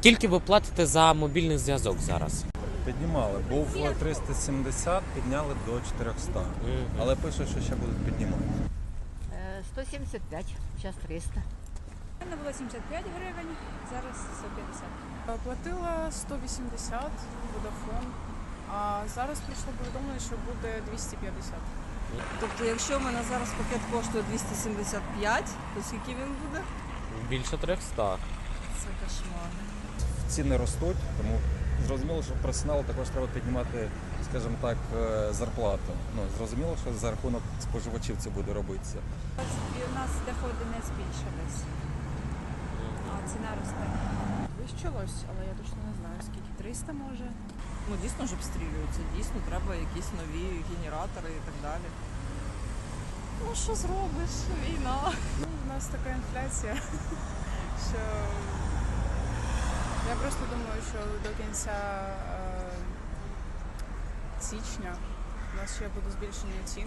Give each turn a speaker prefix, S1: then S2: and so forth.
S1: Скільки ви платите за мобільний зв'язок зараз?
S2: Піднімали. Був 370, підняли до 400. Але пишуть, що ще будуть піднімати.
S3: Е, 175, зараз 300.
S4: У мене було 75 гривень, зараз 150.
S5: Платила 180 Vodafone, а зараз прийшло повідомлення, що буде 250.
S6: Тобто, якщо в мене зараз пакет коштує 275, то скільки він буде?
S1: Більше 300.
S6: Це кошмар.
S2: Ціни ростуть, тому зрозуміло, що персоналу також треба піднімати, скажімо так, е, зарплату. Ну, зрозуміло, що за рахунок споживачів це буде робитися.
S4: І у нас доходи не збільшились, а ціна росте.
S5: Вищилось, але я точно не знаю, скільки 300 може.
S6: Ну дійсно ж обстрілюються, дійсно треба якісь нові генератори і так далі. Ну що зробиш? Війна.
S5: Ну, у нас така інфляція, просто думаю, що до кінця е, січня у нас ще буде збільшення цін.